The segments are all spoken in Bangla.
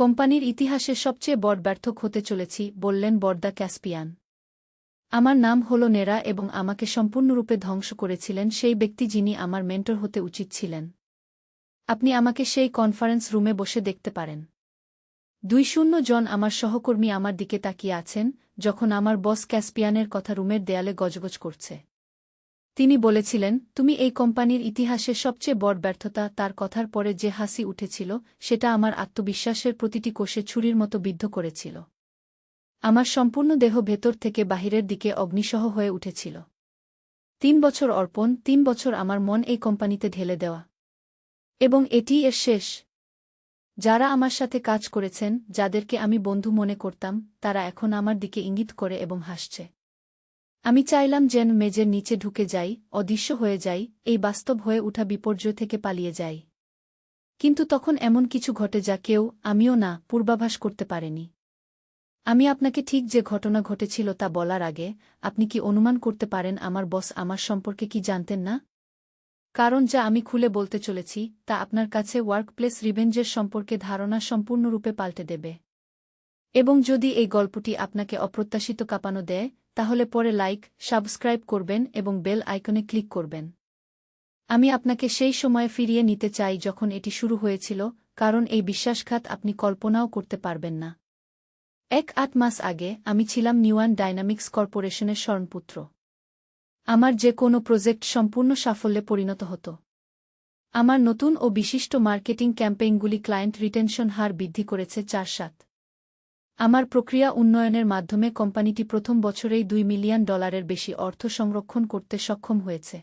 কোম্পানির ইতিহাসে সবচেয়ে বড় ব্যর্থক হতে চলেছি, বললেন বর্দা ক্যাসপিয়ান। আমার নাম হল নেরা এবং আমাকে সম্পূর্ণরূপে ধ্বংস করেছিলেন সেই ব্যক্তি যিনি আমার মেন্টর হতে উচিত ছিলেন। আপনি আমাকে সেই কনফারেন্স রুমে বসে দেখতে পারেন। দুই শূন্য জন আমার সহকর্মী আমার দিকে তাকিয়ে আছেন, যখন আমার বস ক্যাসপিয়ানের কথা রুমের দেয়ালে গজগজ করছে। তিনি বলেছিলেন, তুমি এই কোম্পানির ইতিহাসে সবচেয়ে বড় ব্যর্থতা তার কথার পরে যে হাসি উঠেছিল, সেটা আমার আত্মবিশ্বাসের প্রতিটি কোষে ছুরির মতো বিদ্ধ করেছিল। আমার সম্পূর্ণ দেহ ভেতর থেকে বাহিরের দিকে অগ্নিসহ হয়ে উঠেছিল। তিন বছর অর্পণ, তিন বছর আমার মন এই কোম্পানিতে ঢেলে দেওয়া। এবং এটি এর শেষ। যারা আমার সাথে কাজ করেছেন, যাদেরকে আমি বন্ধু মনে করতাম, তারা এখন আমার দিকে ইঙ্গিত করে এবং হাসছে। আমি চাইলাম যেন মেজের নিচে ঢুকে যাই, অদৃশ্য হয়ে যাই, এই বাস্তব হয়ে উঠা বিপর্যয় থেকে পালিয়ে যাই। কিন্তু তখন এমন কিছু ঘটে যা কেউ, আমিও না, পূর্বাভাস করতে পারেনি। আমি আপনাকে ঠিক যে ঘটনা ঘটেছিল তা বলার আগে, আপনি কি অনুমান করতে পারেন আমার বস আমার সম্পর্কে কি জানতেন না? কারণ যা আমি খুলে বলতে চলেছি, তা আপনার কাছে ওয়ার্কপ্লেস রিভেঞ্জের সম্পর্কে ধারণা সম্পূর্ণরূপে পাল্টে দেবে। এবং যদি এই গল্পটি আপনাকে অপ্রত্যাশিত কাঁপানো দেয় তাহলে পরে লাইক, সাবস্ক্রাইব করবেন এবং বেল আইকনে ক্লিক করবেন। আমি আপনাকে সেই সময়ে ফিরিয়ে নিতে চাই যখন এটি শুরু হয়েছিল, কারণ এই বিশ্বাসঘাত আপনি কল্পনাও করতে পারবেন না। এক আট মাস আগে আমি ছিলাম নিউয়ান ডাইনামিক্স কর্পোরেশনের স্বর্ণপুত্র। আমার যে কোনো প্রজেক্ট সম্পূর্ণ সাফল্যে পরিণত হতো। আমার নতুন ও বিশিষ্ট মার্কেটিং ক্যাম্পেইনগুলি ক্লায়েন্ট রিটেনশন হার বৃদ্ধি করেছে চার সাত। আমার প্রক্রিয়া উন্নয়নের মাধ্যমে কোম্পানিটি প্রথম বছরেই দুই মিলিয়ন ডলারের বেশি অর্থ সংরক্ষণ করতে সক্ষম হয়েছে।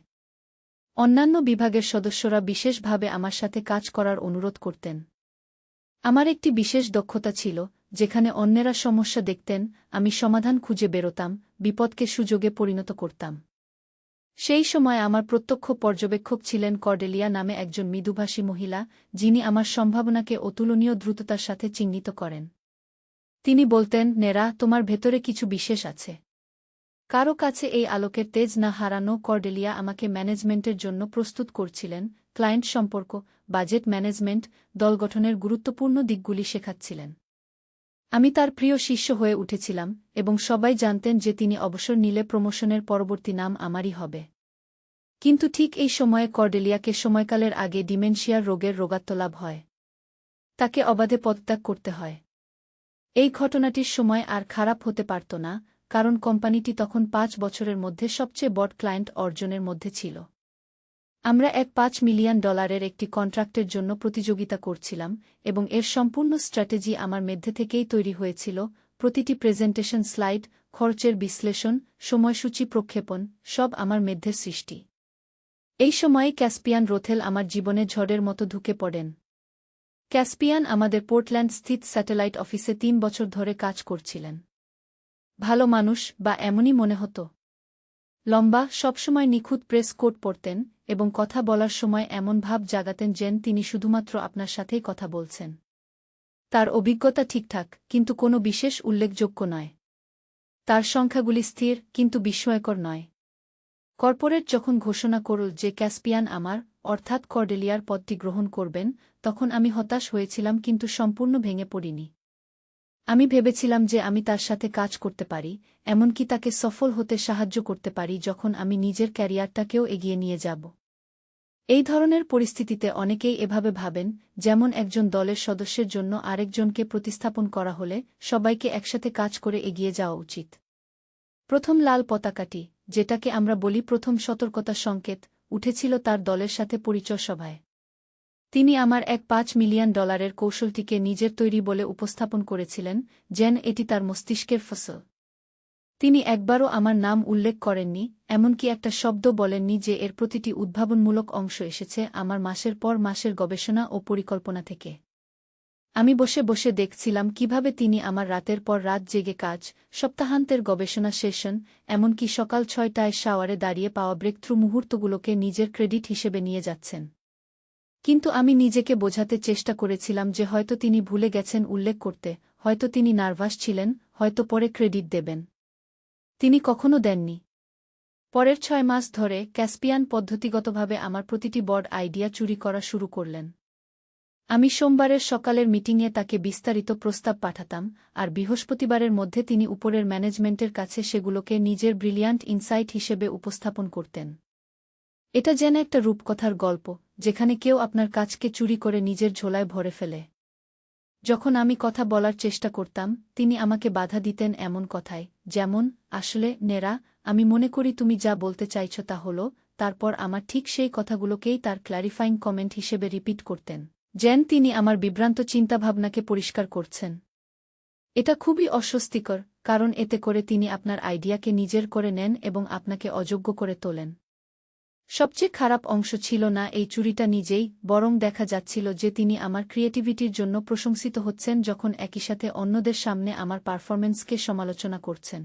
অন্যান্য বিভাগের সদস্যরা বিশেষভাবে আমার সাথে কাজ করার অনুরোধ করতেন। আমার একটি বিশেষ দক্ষতা ছিল, যেখানে অন্যেরা সমস্যা দেখতেন, আমি সমাধান খুঁজে বেরোতাম, বিপদকে সুযোগে পরিণত করতাম। সেই সময় আমার প্রত্যক্ষ পর্যবেক্ষক ছিলেন কর্ডেলিয়া নামে একজন মৃদুভাষী মহিলা, যিনি আমার সম্ভাবনাকে অতুলনীয় দ্রুততার সাথে চিহ্নিত করেন। তিনি বলতেন, নেরা, তোমার ভেতরে কিছু বিশেষ আছে। কারও কাছে এই আলোকের তেজ না হারানো কর্ডেলিয়া আমাকে ম্যানেজমেন্টের জন্য প্রস্তুত করছিলেন, ক্লায়েন্ট সম্পর্ক, বাজেট ম্যানেজমেন্ট, দল গঠনের গুরুত্বপূর্ণ দিকগুলি শেখাচ্ছিলেন। আমি তার প্রিয় শিষ্য হয়ে উঠেছিলাম এবং সবাই জানতেন যে তিনি অবসর নিলে প্রমোশনের পরবর্তী নাম আমারই হবে। কিন্তু ঠিক এই সময়ে কর্ডেলিয়াকে সময়কালের আগে ডিমেনশিয়ার রোগের রোগাত্মলাভ হয়। তাকে অবাধে পদত্যাগ করতে হয়। এই ঘটনাটির সময় আর খারাপ হতে পারত না, কারণ কোম্পানিটি তখন পাঁচ বছরের মধ্যে সবচেয়ে বড় ক্লায়েন্ট অর্জনের মধ্যে ছিল। আমরা এক পাঁচ মিলিয়ন ডলারের একটি কন্ট্রাক্টের জন্য প্রতিযোগিতা করছিলাম এবং এর সম্পূর্ণ স্ট্র্যাটেজি আমার মধ্যে থেকেই তৈরি হয়েছিল। প্রতিটি প্রেজেন্টেশন স্লাইড, খরচের বিশ্লেষণ, সময়সূচি প্রক্ষেপণ, সব আমার মেধ্যের সৃষ্টি। এই সময়ে ক্যাসপিয়ান রোথেল আমার জীবনে ঝড়ের মতো ঢুকে পড়েন। ক্যাসপিয়ান আমাদের পোর্টল্যান্ড স্থিত স্যাটেলাইট অফিসে তিন বছর ধরে কাজ করছিলেন। ভালো মানুষ বা এমনই মনে হতো। লম্বা, সবসময় নিখুঁত প্রেস কোট পরতেন এবং কথা বলার সময় এমন ভাব জাগাতেন যেন তিনি শুধুমাত্র আপনার সাথেই কথা বলছেন। তার অভিজ্ঞতা ঠিকঠাক, কিন্তু কোনো বিশেষ উল্লেখযোগ্য নয়। তার সংখ্যাগুলি স্থির, কিন্তু বিস্ময়কর নয়। কর্পোরেট যখন ঘোষণা করল যে ক্যাসপিয়ান আমার অর্থাৎ কর্ডেলিয়ার পদটি গ্রহণ করবেন, তখন আমি হতাশ হয়েছিলাম কিন্তু সম্পূর্ণ ভেঙে পড়িনি। আমি ভেবেছিলাম যে আমি তার সাথে কাজ করতে পারি, এমনকি তাকে সফল হতে সাহায্য করতে পারি যখন আমি নিজের ক্যারিয়ারটাকেও এগিয়ে নিয়ে যাব। এই ধরনের পরিস্থিতিতে অনেকেই এভাবে ভাবেন, যেমন একজন দলের সদস্যের জন্য আরেকজনকে প্রতিস্থাপন করা হলে সবাইকে একসাথে কাজ করে এগিয়ে যাওয়া উচিত। প্রথম লাল পতাকাটি, যেটাকে আমরা বলি প্রথম সতর্কতা সংকেত উঠেছিল তার দলের সাথে পরিচয় সভায়। তিনি আমার এক পাঁচ মিলিয়ন ডলারের কৌশলটিকে নিজের তৈরি বলে উপস্থাপন করেছিলেন, যেন এটি তার মস্তিষ্কের ফসল। তিনি একবারও আমার নাম উল্লেখ করেননি, এমনকি একটা শব্দ বলেননি যে এর প্রতিটি উদ্ভাবনমূলক অংশ এসেছে আমার মাসের পর মাসের গবেষণা ও পরিকল্পনা থেকে। আমি বসে বসে দেখছিলাম কীভাবে তিনি আমার রাতের পর রাত জেগে কাজ, সপ্তাহান্তের গবেষণা সেশন, এমনকি সকাল ছয়টায় শাওয়ারে দাঁড়িয়ে পাওয়া ব্রেকথ্রু মুহূর্তগুলোকে নিজের ক্রেডিট হিসেবে নিয়ে যাচ্ছেন। কিন্তু আমি নিজেকে বোঝাতে চেষ্টা করেছিলাম যে হয়তো তিনি ভুলে গেছেন উল্লেখ করতে, হয়তো তিনি নার্ভাস ছিলেন, হয়তো পরে ক্রেডিট দেবেন। তিনি কখনো দেননি। পরের ছয় মাস ধরে ক্যাসপিয়ান পদ্ধতিগতভাবে আমার প্রতিটি বড় আইডিয়া চুরি করা শুরু করলেন। আমি সোমবারের সকালের মিটিংয়ে তাকে বিস্তারিত প্রস্তাব পাঠাতাম, আর বৃহস্পতিবারের মধ্যে তিনি উপরের ম্যানেজমেন্টের কাছে সেগুলোকে নিজের ব্রিলিয়ান্ট ইনসাইট হিসেবে উপস্থাপন করতেন। এটা যেন একটা রূপকথার গল্প, যেখানে কেউ আপনার কাজকে চুরি করে নিজের ঝোলায় ভরে ফেলে। যখন আমি কথা বলার চেষ্টা করতাম, তিনি আমাকে বাধা দিতেন এমন কথায়, যেমন, আসলে, নেরা, আমি মনে করি তুমি যা বলতে চাইছ তা হল, তারপর আমার ঠিক সেই কথাগুলোকেই তার ক্ল্যারিফাইং কমেন্ট হিসেবে রিপিট করতেন। যেন তিনি আমার বিভ্রান্ত চিন্তাভাবনাকে পরিষ্কার করছেন। এটা খুবই অস্বস্তিকর, কারণ এতে করে তিনি আপনার আইডিয়াকে নিজের করে নেন এবং আপনাকে অযোগ্য করে তোলেন। সবচেয়ে খারাপ অংশ ছিল না এই চুরিটা নিজেই, বরং দেখা যাচ্ছিল যে তিনি আমার ক্রিয়েটিভিটির জন্য প্রশংসিত হচ্ছেন যখন একই সাথে অন্যদের সামনে আমার পারফরম্যান্সকে সমালোচনা করছেন।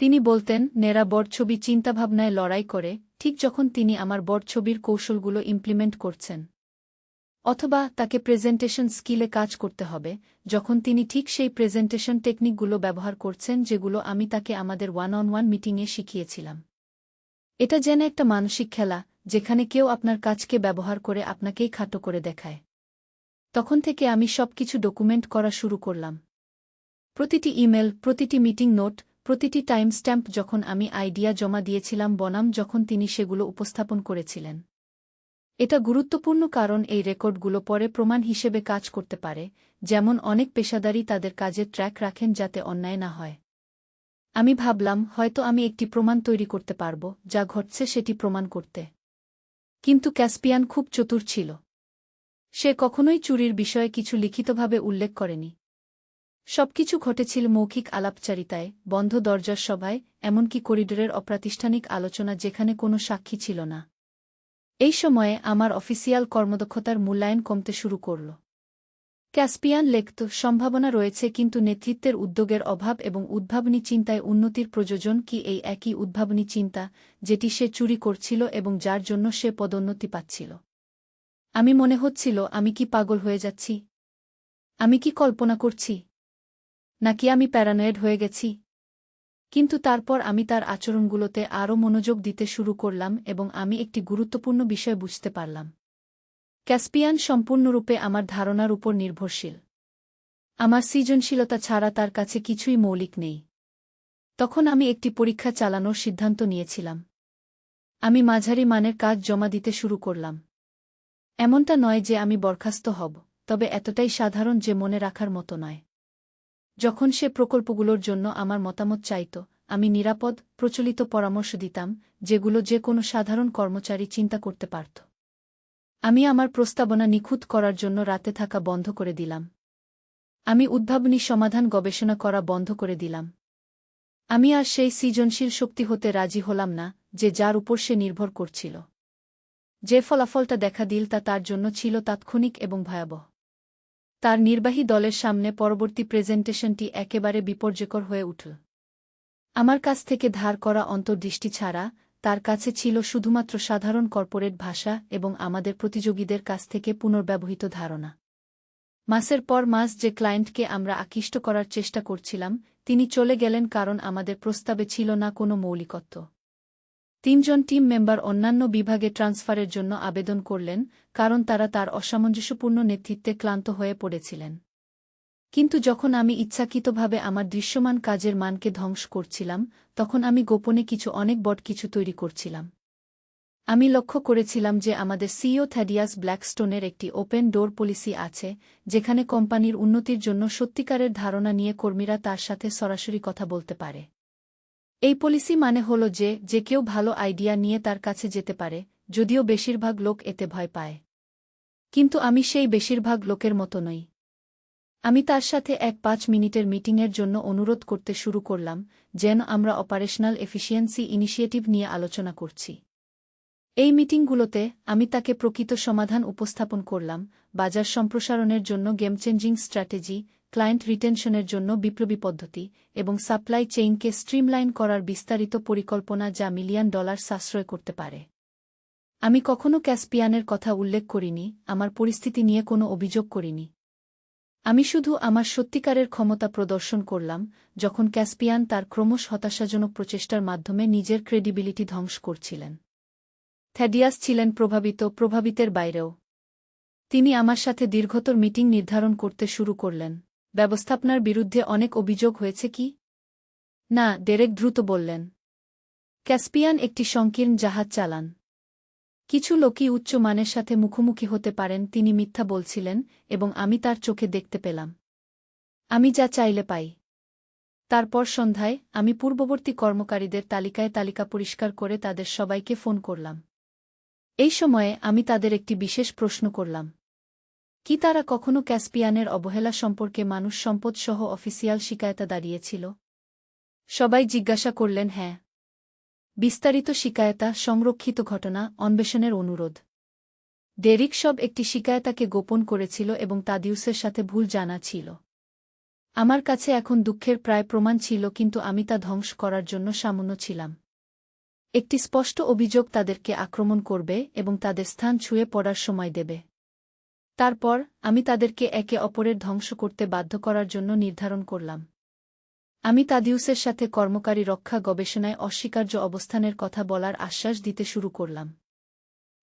তিনি বলতেন, নেরা বড় ছবি চিন্তাভাবনায় লড়াই করে, ঠিক যখন তিনি আমার বড় ছবির কৌশলগুলো ইমপ্লিমেন্ট করছেন। অথবা তাকে প্রেজেন্টেশন স্কিলে কাজ করতে হবে, যখন তিনি ঠিক সেই প্রেজেন্টেশন টেকনিকগুলো ব্যবহার করছেন যেগুলো আমি তাকে আমাদের ওয়ান অন ওয়ান মিটিংয়ে শিখিয়েছিলাম। এটা যেন একটা মানসিক খেলা, যেখানে কেউ আপনার কাজকে ব্যবহার করে আপনাকেই খাটো করে দেখায়। তখন থেকে আমি সব কিছু ডকুমেন্ট করা শুরু করলাম। প্রতিটি ইমেল, প্রতিটি মিটিং নোট, প্রতিটি টাইম স্ট্যাম্প যখন আমি আইডিয়া জমা দিয়েছিলাম বনাম যখন তিনি সেগুলো উপস্থাপন করেছিলেন। এটা গুরুত্বপূর্ণ কারণ এই রেকর্ডগুলো পরে প্রমাণ হিসেবে কাজ করতে পারে, যেমন অনেক পেশাদারী তাদের কাজের ট্র্যাক রাখেন যাতে অন্যায় না হয়। আমি ভাবলাম, হয়তো আমি একটি প্রমাণ তৈরি করতে পারব, যা ঘটছে সেটি প্রমাণ করতে। কিন্তু ক্যাসপিয়ান খুব চতুর ছিল। সে কখনোই চুরির বিষয়ে কিছু লিখিতভাবে উল্লেখ করেনি। সবকিছু ঘটেছিল মৌখিক আলাপচারিতায়, বন্ধ দরজার সভায়, এমনকি করিডোরের অপ্রাতিষ্ঠানিক আলোচনা যেখানে কোনো সাক্ষী ছিল না। এই সময়ে আমার অফিসিয়াল কর্মদক্ষতার মূল্যায়ন কমতে শুরু করল। ক্যাসপিয়ান লেখত, সম্ভাবনা রয়েছে কিন্তু নেতৃত্বের উদ্যোগের অভাব এবং উদ্ভাবনী চিন্তায় উন্নতির প্রযোজন কি এই একই উদ্ভাবনী চিন্তা যেটি সে চুরি করছিল এবং যার জন্য সে পদোন্নতি পাচ্ছিল। আমি মনে হচ্ছিল, আমি কি পাগল হয়ে যাচ্ছি? আমি কি কল্পনা করছি? নাকি আমি প্যারানয়েড হয়ে গেছি? কিন্তু তারপর আমি তার আচরণগুলোতে আরও মনোযোগ দিতে শুরু করলাম এবং আমি একটি গুরুত্বপূর্ণ বিষয় বুঝতে পারলাম। ক্যাসপিয়ান সম্পূর্ণরূপে আমার ধারণার উপর নির্ভরশীল। আমার সৃজনশীলতা ছাড়া তার কাছে কিছুই মৌলিক নেই। তখন আমি একটি পরীক্ষা চালানোর সিদ্ধান্ত নিয়েছিলাম। আমি মাঝারি মানের কাজ জমা দিতে শুরু করলাম। এমনটা নয় যে আমি বরখাস্ত হব, তবে এতটাই সাধারণ যে মনে রাখার মতো নয়। যখন সে প্রকল্পগুলোর জন্য আমার মতামত চাইত, আমি নিরাপদ, প্রচলিত পরামর্শ দিতাম, যেগুলো যে কোনো সাধারণ কর্মচারী চিন্তা করতে পারত। আমি আমার প্রস্তাবনা নিখুঁত করার জন্য রাতে থাকা বন্ধ করে দিলাম। আমি উদ্ভাবনী সমাধান গবেষণা করা বন্ধ করে দিলাম। আমি আর সেই সৃজনশীল শক্তি হতে রাজি হলাম না, যে যার উপর সে নির্ভর করছিল। যে ফলাফলটা দেখা দিল তা তার জন্য ছিল তাৎক্ষণিক এবং ভয়াবহ। তার নির্বাহী দলের সামনে পরবর্তী প্রেজেন্টেশনটি একেবারে বিপর্যকর হয়ে উঠল। আমার কাছ থেকে ধার করা অন্তর্দৃষ্টি ছাড়া তার কাছে ছিল শুধুমাত্র সাধারণ কর্পোরেট ভাষা এবং আমাদের প্রতিযোগীদের কাছ থেকে পুনর্ব্যবহৃত ধারণা। মাসের পর মাস যে ক্লায়েন্টকে আমরা আকৃষ্ট করার চেষ্টা করছিলাম, তিনি চলে গেলেন কারণ আমাদের প্রস্তাবে ছিল না কোনো মৌলিকত্ব। তিনজন টিম মেম্বার অন্যান্য বিভাগে ট্রান্সফারের জন্য আবেদন করলেন, কারণ তারা তার অসামঞ্জস্যপূর্ণ নেতৃত্বে ক্লান্ত হয়ে পড়েছিলেন। কিন্তু যখন আমি ইচ্ছাকৃতভাবে আমার দৃশ্যমান কাজের মানকে ধ্বংস করছিলাম, তখন আমি গোপনে কিছু অনেক বট কিছু তৈরি করছিলাম। আমি লক্ষ্য করেছিলাম যে আমাদের সিইও থ্যাডিয়াস ব্ল্যাকস্টোনের একটি ওপেন ডোর পলিসি আছে, যেখানে কোম্পানির উন্নতির জন্য সত্যিকারের ধারণা নিয়ে কর্মীরা তার সাথে সরাসরি কথা বলতে পারে। এই পলিসি মানে হল যে যে কেউ ভালো আইডিয়া নিয়ে তার কাছে যেতে পারে, যদিও বেশিরভাগ লোক এতে ভয় পায়। কিন্তু আমি সেই বেশিরভাগ লোকের মতো নই। আমি তার সাথে এক পাঁচ মিনিটের মিটিংয়ের জন্য অনুরোধ করতে শুরু করলাম, যেন আমরা অপারেশনাল এফিসিয়েন্সি ইনিশিয়েটিভ নিয়ে আলোচনা করছি। এই মিটিংগুলোতে আমি তাকে প্রকৃত সমাধান উপস্থাপন করলাম, বাজার সম্প্রসারণের জন্য গেম চেঞ্জিং স্ট্র্যাটেজি ক্লায়েন্ট রিটেনশনের জন্য বিপ্লবী পদ্ধতি এবং সাপ্লাই চেইনকে স্ট্রিমলাইন করার বিস্তারিত পরিকল্পনা যা মিলিয়ন ডলার সাশ্রয় করতে পারে। আমি কখনো ক্যাসপিয়ানের কথা উল্লেখ করিনি, আমার পরিস্থিতি নিয়ে কোনো অভিযোগ করিনি। আমি শুধু আমার সত্যিকারের ক্ষমতা প্রদর্শন করলাম, যখন ক্যাসপিয়ান তার ক্রমশ হতাশাজনক প্রচেষ্টার মাধ্যমে নিজের ক্রেডিবিলিটি ধ্বংস করছিলেন। থ্যাডিয়াস ছিলেন প্রভাবিত প্রভাবিতের বাইরেও। তিনি আমার সাথে দীর্ঘতর মিটিং নির্ধারণ করতে শুরু করলেন। ব্যবস্থাপনার বিরুদ্ধে অনেক অভিযোগ হয়েছে কি? না, ডেরেক দ্রুত বললেন। ক্যাসপিয়ান একটি সংকীর্ণ জাহাজ চালান। কিছু লোকই উচ্চ মানের সাথে মুখোমুখি হতে পারেন, তিনি মিথ্যা বলছিলেন, এবং আমি তার চোখে দেখতে পেলাম। আমি যা চাইলে পাই। তারপর সন্ধ্যায় আমি পূর্ববর্তী কর্মকারীদের তালিকায় তালিকা পরিষ্কার করে তাদের সবাইকে ফোন করলাম। এই সময়ে আমি তাদের একটি বিশেষ প্রশ্ন করলাম। কি তারা কখনো ক্যাসপিয়ানের অবহেলা সম্পর্কে মানুষ সম্পদ সহ অফিসিয়াল শিকায়তা দাঁড়িয়েছিল? সবাই জিজ্ঞাসা করলেন হ্যাঁ। বিস্তারিত শিকায়তা, সংরক্ষিত ঘটনা, অন্বেষণের অনুরোধ। ডেরিক সব একটি শিকায়তাকে গোপন করেছিল এবং তাদিউসের সাথে ভুল জানা ছিল। আমার কাছে এখন দুঃখের প্রায় প্রমাণ ছিল, কিন্তু আমি তা ধ্বংস করার জন্য সামান্য ছিলাম। একটি স্পষ্ট অভিযোগ তাদেরকে আক্রমণ করবে এবং তাদের স্থান ছুঁয়ে পড়ার সময় দেবে। তারপর আমি তাদেরকে একে অপরের ধ্বংস করতে বাধ্য করার জন্য নির্ধারণ করলাম আমি তাদিউসের সাথে কর্মকারী রক্ষা গবেষণায় অস্বীকার্য অবস্থানের কথা বলার আশ্বাস দিতে শুরু করলাম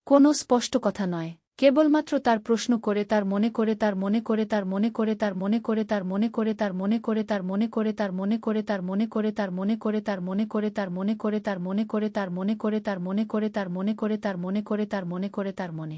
কোনো স্পষ্ট কথা নয় কেবলমাত্র তার প্রশ্ন করে তার মনে করে তার মনে করে তার মনে করে তার মনে করে তার মনে করে তার মনে করে তার মনে করে তার মনে করে তার মনে করে তার মনে করে তার মনে করে তার মনে করে তার মনে করে তার মনে করে তার মনে করে তার মনে করে তার মনে করে তার মনে করে তার মনে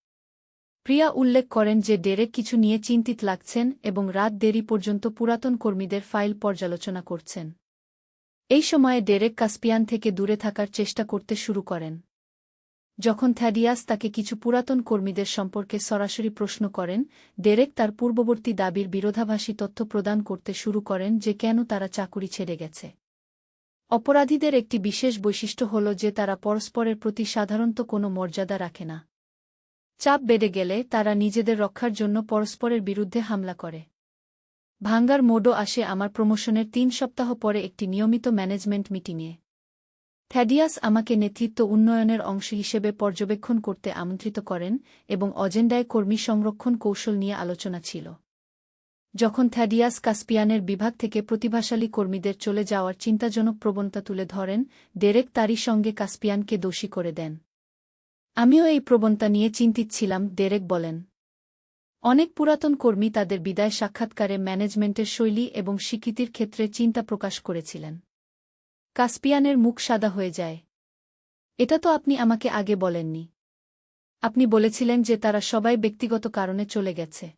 প্রিয়া উল্লেখ করেন যে ডেরেক কিছু নিয়ে চিন্তিত লাগছেন এবং রাত দেরি পর্যন্ত পুরাতন কর্মীদের ফাইল পর্যালোচনা করছেন। এই সময়ে ডেরেক কাস্পিয়ান থেকে দূরে থাকার চেষ্টা করতে শুরু করেন। যখন থ্যাডিয়াস তাকে কিছু পুরাতন কর্মীদের সম্পর্কে সরাসরি প্রশ্ন করেন, ডেরেক তার পূর্ববর্তী দাবির বিরোধাভাসী তথ্য প্রদান করতে শুরু করেন যে কেন তারা চাকুরি ছেড়ে গেছে। অপরাধীদের একটি বিশেষ বৈশিষ্ট্য হল যে তারা পরস্পরের প্রতি সাধারণত কোনো মর্যাদা রাখে না। চাপ বেড়ে গেলে তারা নিজেদের রক্ষার জন্য পরস্পরের বিরুদ্ধে হামলা করে। ভাঙ্গার মোডও আসে আমার প্রমোশনের তিন সপ্তাহ পরে একটি নিয়মিত ম্যানেজমেন্ট মিটিংয়ে। থ্যাডিয়াস আমাকে নেতৃত্ব উন্নয়নের অংশ হিসেবে পর্যবেক্ষণ করতে আমন্ত্রিত করেন এবং অজেন্ডায় কর্মী সংরক্ষণ কৌশল নিয়ে আলোচনা ছিল। যখন থ্যাডিয়াস কাস্পিয়ানের বিভাগ থেকে প্রতিভাশালী কর্মীদের চলে যাওয়ার চিন্তাজনক প্রবণতা তুলে ধরেন, ডেরেক তারই সঙ্গে কাস্পিয়ানকে দোষী করে দেন। আমিও এই প্রবণতা নিয়ে চিন্তিত ছিলাম, ডেরেক বলেন। অনেক পুরাতন কর্মী তাদের বিদায় সাক্ষাৎকারে ম্যানেজমেন্টের শৈলী এবং স্বীকৃতির ক্ষেত্রে চিন্তা প্রকাশ করেছিলেন। কাস্পিয়ানের মুখ সাদা হয়ে যায়। এটা তো আপনি আমাকে আগে বলেননি। আপনি বলেছিলেন যে তারা সবাই ব্যক্তিগত কারণে চলে গেছে।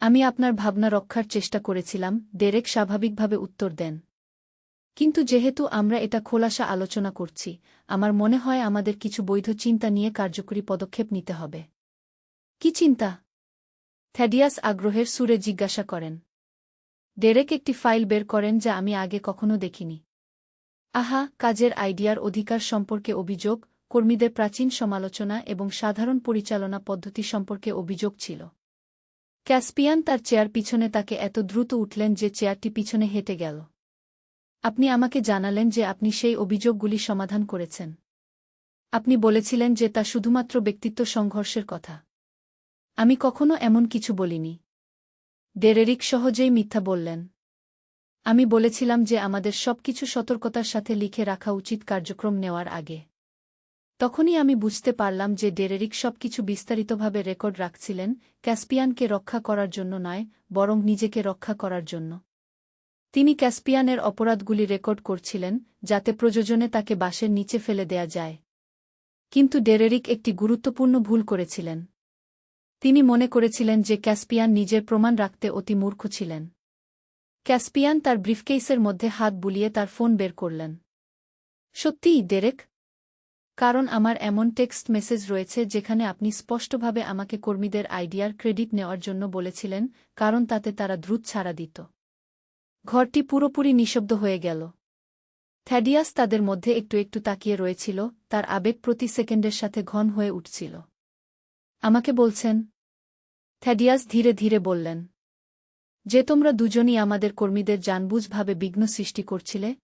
আমি আপনার ভাবনা রক্ষার চেষ্টা করেছিলাম ডেরেক স্বাভাবিকভাবে উত্তর দেন। কিন্তু যেহেতু আমরা এটা খোলাসা আলোচনা করছি, আমার মনে হয় আমাদের কিছু বৈধ চিন্তা নিয়ে কার্যকরী পদক্ষেপ নিতে হবে। কি চিন্তা? থ্যাডিয়াস আগ্রহের সুরে জিজ্ঞাসা করেন। ডেরেক একটি ফাইল বের করেন যা আমি আগে কখনো দেখিনি। আহা, কাজের আইডিয়ার অধিকার সম্পর্কে অভিযোগ, কর্মীদের প্রাচীন সমালোচনা এবং সাধারণ পরিচালনা পদ্ধতি সম্পর্কে অভিযোগ ছিল। ক্যাসপিয়ান তার চেয়ার পিছনে তাকে এত দ্রুত উঠলেন যে চেয়ারটি পিছনে হেঁটে গেল। আপনি আমাকে জানালেন যে আপনি সেই অভিযোগগুলি সমাধান করেছেন। আপনি বলেছিলেন যে তা শুধুমাত্র ব্যক্তিত্ব সংঘর্ষের কথা। আমি কখনো এমন কিছু বলিনি। ডেরেরিক সহজেই মিথ্যা বললেন। আমি বলেছিলাম যে আমাদের সবকিছু সতর্কতার সাথে লিখে রাখা উচিত কার্যক্রম নেওয়ার আগে। তখনই আমি বুঝতে পারলাম যে ডেরেরিক সবকিছু বিস্তারিতভাবে রেকর্ড রাখছিলেন ক্যাসপিয়ানকে রক্ষা করার জন্য নয়, বরং নিজেকে রক্ষা করার জন্য। তিনি ক্যাসপিয়ানের অপরাধগুলি রেকর্ড করছিলেন, যাতে প্রযোজনে তাকে বাসের নিচে ফেলে দেয়া যায়। কিন্তু ডেরেরিক একটি গুরুত্বপূর্ণ ভুল করেছিলেন। তিনি মনে করেছিলেন যে ক্যাসপিয়ান নিজের প্রমাণ রাখতে অতি মূর্খ ছিলেন। ক্যাসপিয়ান তার ব্রিফকেইসের মধ্যে হাত বুলিয়ে তার ফোন বের করলেন। সত্যিই, ডেরেক? কারণ আমার এমন টেক্সট মেসেজ রয়েছে যেখানে আপনি স্পষ্টভাবে আমাকে কর্মীদের আইডিয়ার ক্রেডিট নেওয়ার জন্য বলেছিলেন, কারণ তাতে তারা দ্রুত ছাড়া দিত। ঘরটি পুরোপুরি নিঃশব্দ হয়ে গেল। থ্যাডিয়াস তাদের মধ্যে একটু একটু তাকিয়ে রয়েছিল, তার আবেগ প্রতি সেকেন্ডের সাথে ঘন হয়ে উঠছিল। আমাকে বলছেন? থ্যাডিয়াস ধীরে ধীরে বললেন। যে তোমরা দুজনই আমাদের কর্মীদের জানবুঝভাবে বিঘ্ন সৃষ্টি করছিলে?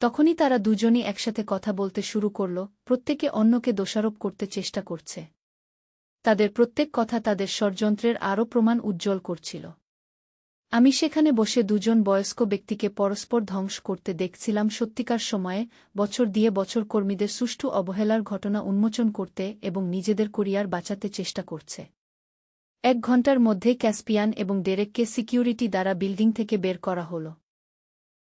তখনই তারা দুজনই একসাথে কথা বলতে শুরু করল, প্রত্যেকে অন্যকে দোষারোপ করতে চেষ্টা করছে। তাদের প্রত্যেক কথা তাদের ষড়যন্ত্রের আরও প্রমাণ উজ্জ্বল করছিল। আমি সেখানে বসে দুজন বয়স্ক ব্যক্তিকে পরস্পর ধ্বংস করতে দেখছিলাম। সত্যিকার সময়ে বছর দিয়ে বছর কর্মীদের সুষ্ঠু অবহেলার ঘটনা উন্মোচন করতে এবং নিজেদের করিয়ার বাঁচাতে চেষ্টা করছে। এক ঘণ্টার মধ্যে ক্যাসপিয়ান এবং ডেরেককে সিকিউরিটি দ্বারা বিল্ডিং থেকে বের করা হল।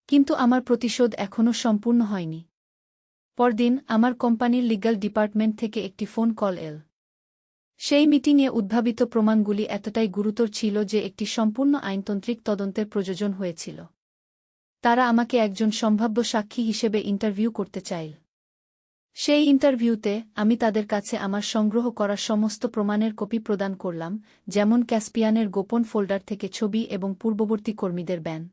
কিন্তু আমার প্রতিশোধ এখনও সম্পূর্ণ হয়নি। পরদিন আমার কোম্পানির লিগাল ডিপার্টমেন্ট থেকে একটি ফোন কল এল। সেই মিটিংয়ে উদ্ভাবিত প্রমাণগুলি এতটাই গুরুতর ছিল যে একটি সম্পূর্ণ আইনতান্ত্রিক তদন্তের প্রয়োজন হয়েছিল। তারা আমাকে একজন সম্ভাব্য সাক্ষী হিসেবে ইন্টারভিউ করতে চাইল। সেই ইন্টারভিউতে আমি তাদের কাছে আমার সংগ্রহ করা সমস্ত প্রমাণের কপি প্রদান করলাম, যেমন ক্যাসপিয়ানের গোপন ফোল্ডার থেকে ছবি এবং পূর্ববর্তী কর্মীদের ব্যান।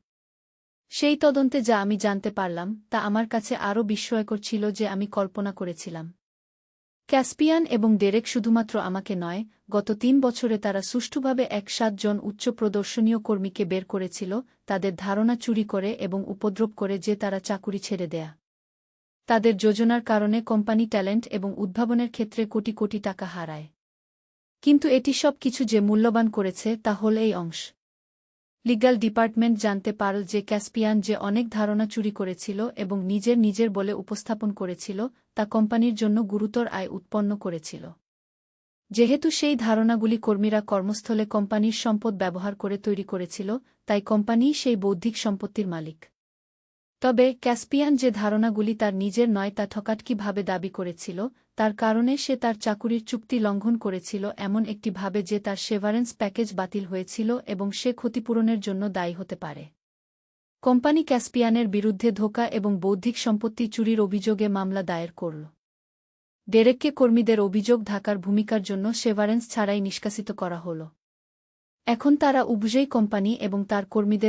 সেই তদন্তে যা আমি জানতে পারলাম, তা আমার কাছে আরও বিস্ময়কর ছিল যে আমি কল্পনা করেছিলাম। ক্যাসপিয়ান এবং ডেরেক শুধুমাত্র আমাকে নয়, গত তিন বছরে তারা সুষ্ঠুভাবে এক সাতজন উচ্চ প্রদর্শনীয় কর্মীকে বের করেছিল, তাদের ধারণা চুরি করে এবং উপদ্রব করে যে তারা চাকুরি ছেড়ে দেয়া। তাদের যোজনার কারণে কোম্পানি ট্যালেন্ট এবং উদ্ভাবনের ক্ষেত্রে কোটি কোটি টাকা হারায়। কিন্তু এটি সব কিছু যে মূল্যবান করেছে তা হল এই অংশ। লিগাল ডিপার্টমেন্ট জানতে পারল যে ক্যাসপিয়ান যে অনেক ধারণা চুরি করেছিল এবং নিজের নিজের বলে উপস্থাপন করেছিল, তা কোম্পানির জন্য গুরুতর আয় উৎপন্ন করেছিল। যেহেতু সেই ধারণাগুলি কর্মীরা কর্মস্থলে কোম্পানির সম্পদ ব্যবহার করে তৈরি করেছিল, তাই কোম্পানিই সেই বৌদ্ধিক সম্পত্তির মালিক। তবে ক্যাসপিয়ান যে ধারণাগুলি তার নিজের নয় তা ঠকাটকিভাবে দাবি করেছিল তার কারণে সে তার চাকুরির চুক্তি লঙ্ঘন করেছিল এমন একটি ভাবে যে তার সেভারেন্স প্যাকেজ বাতিল হয়েছিল এবং সে ক্ষতিপূরণের জন্য দায়ী হতে পারে। কোম্পানি ক্যাসপিয়ানের বিরুদ্ধে ধোকা এবং বৌদ্ধিক সম্পত্তি চুরির অভিযোগে মামলা দায়ের করল। ডেরেককে কর্মীদের অভিযোগ ঢাকার ভূমিকার জন্য সেভারেন্স ছাড়াই নিষ্কাশিত করা হল। এখন তারা উবজেই কোম্পানি এবং তার কর্মীদের